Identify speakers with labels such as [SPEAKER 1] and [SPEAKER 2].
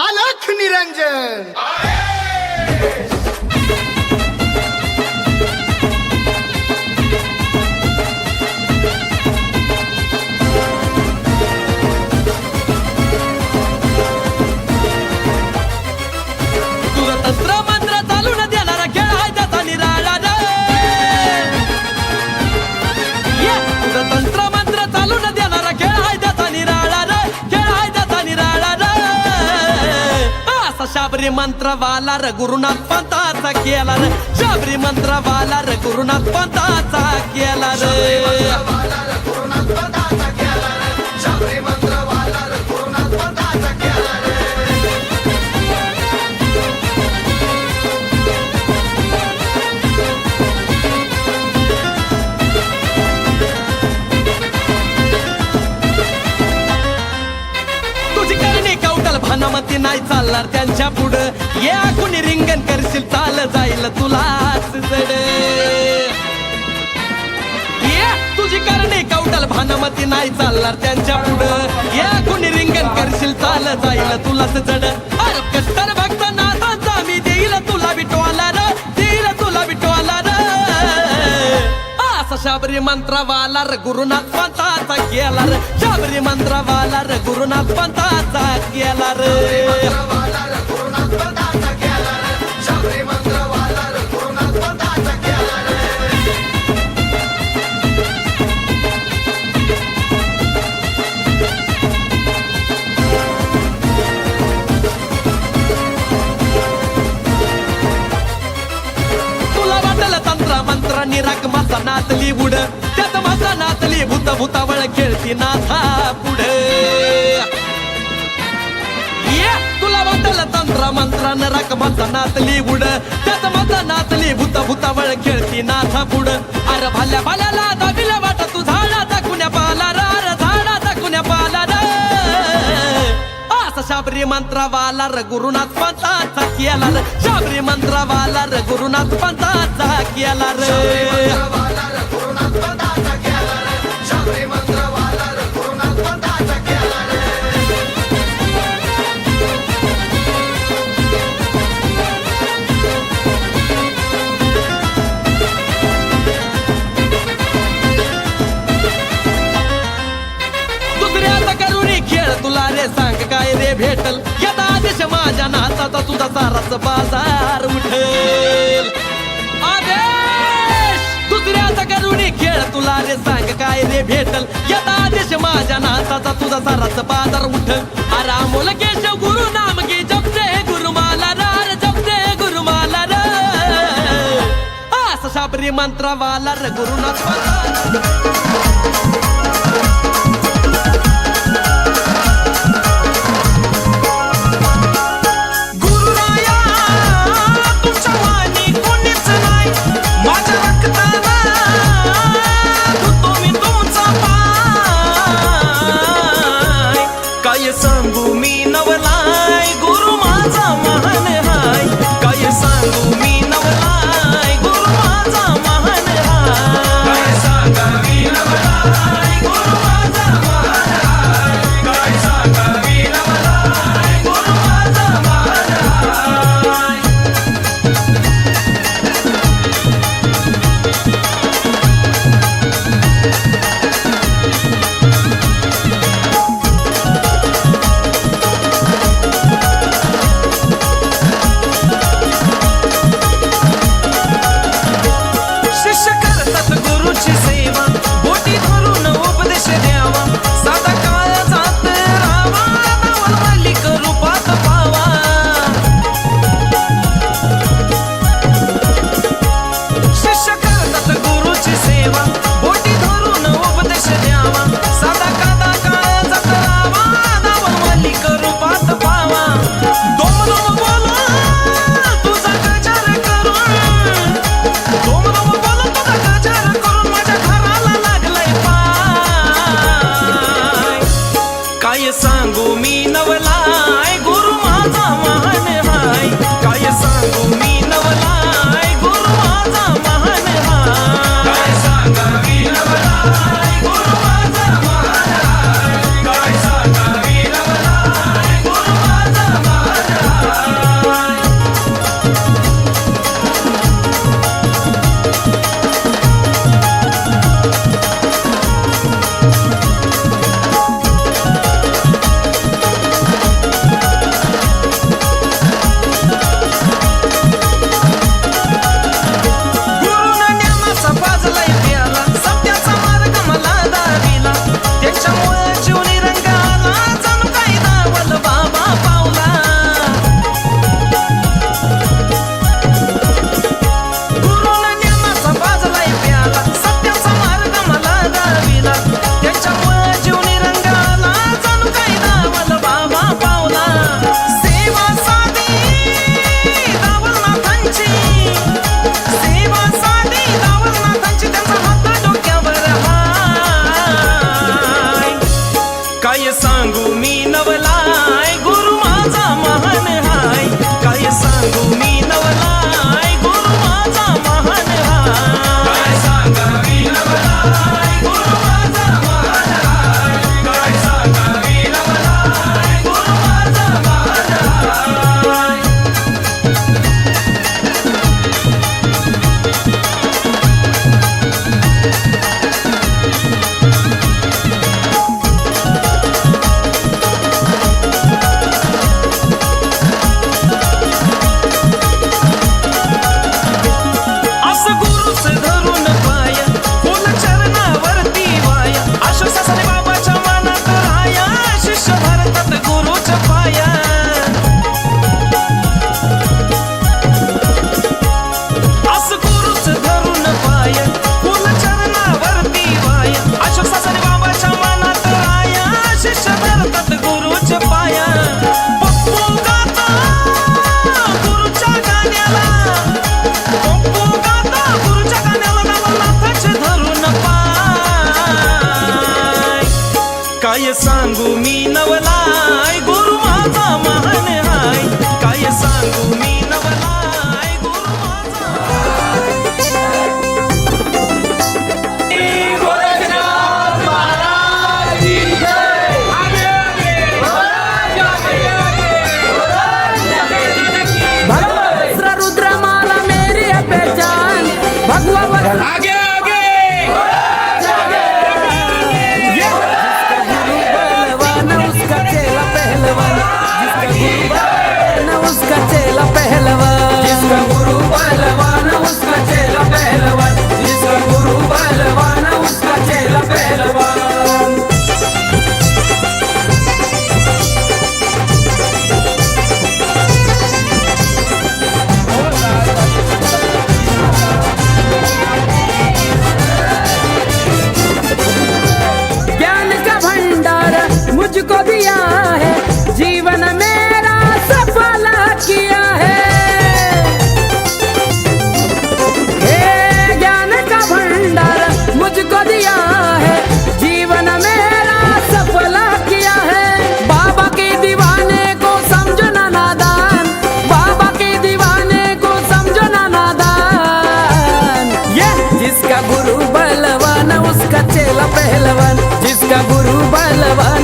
[SPEAKER 1] आलख निरंजन.
[SPEAKER 2] शाबरी मंत्रवाला र. गुरुनाथ पंताचा केला रे. शाबरी मंत्रवाला र. गुरुनाथ पंताचा केला रे. नाही चालणार त्यांच्या या कुणी रिंगण करशील चाल जाईल तुलाच जड. ये तुझी करणे कवटल भानमती नाही चालणार त्यांच्या पुढं. या कुणी रिंगण करशील चाल जाईल तुलाच जड. अरे कट्टर भक्त नाथाचा मी देईल तुला बिटवाला र देईल तुला बिटवाला र असा शाबरी मंत्रवाला र गुरुनाथ पंथाचा केला र. शाबरी मंत्रवाला र गुरुनाथ पंथाचा केला र. मंत्र निराक माझा नातली बुड. त्यात माझा नातली भूत भूतावळ खेळती नाथा पुढे. ये तुला वाटल तंत्र मंत्र नरक माझा नातली बुड. त्यात माझा नातली भूत भूतावळ खेळती नाथा पुढ. अरे भाल्या भाल्याला दाबिला शाबरी मंत्रवाला र. गुरुनाथ पंताचा केला र. शाबरी मंत्रवाला र गुरुनाथ पंताचा केला र आज बाजार उठेल. आदेश दुसऱ्याचा करुणी खेळ तुला रे सांग काय रे भेटल. यदा आदेश माझ्या नाचाचा तुझा साराच बाजार उठल. आरामोल केशव गुरु नाम घे जपते गुरुमाला रार जपते गुरुमाला र असा शाबरी मंत्रवाला र गुरुनाथ
[SPEAKER 3] काय सांगू मी नवलाय? गुरु माझा महान आहे. काय सांगू मी
[SPEAKER 4] पहलवान जिसका गुरु बलवान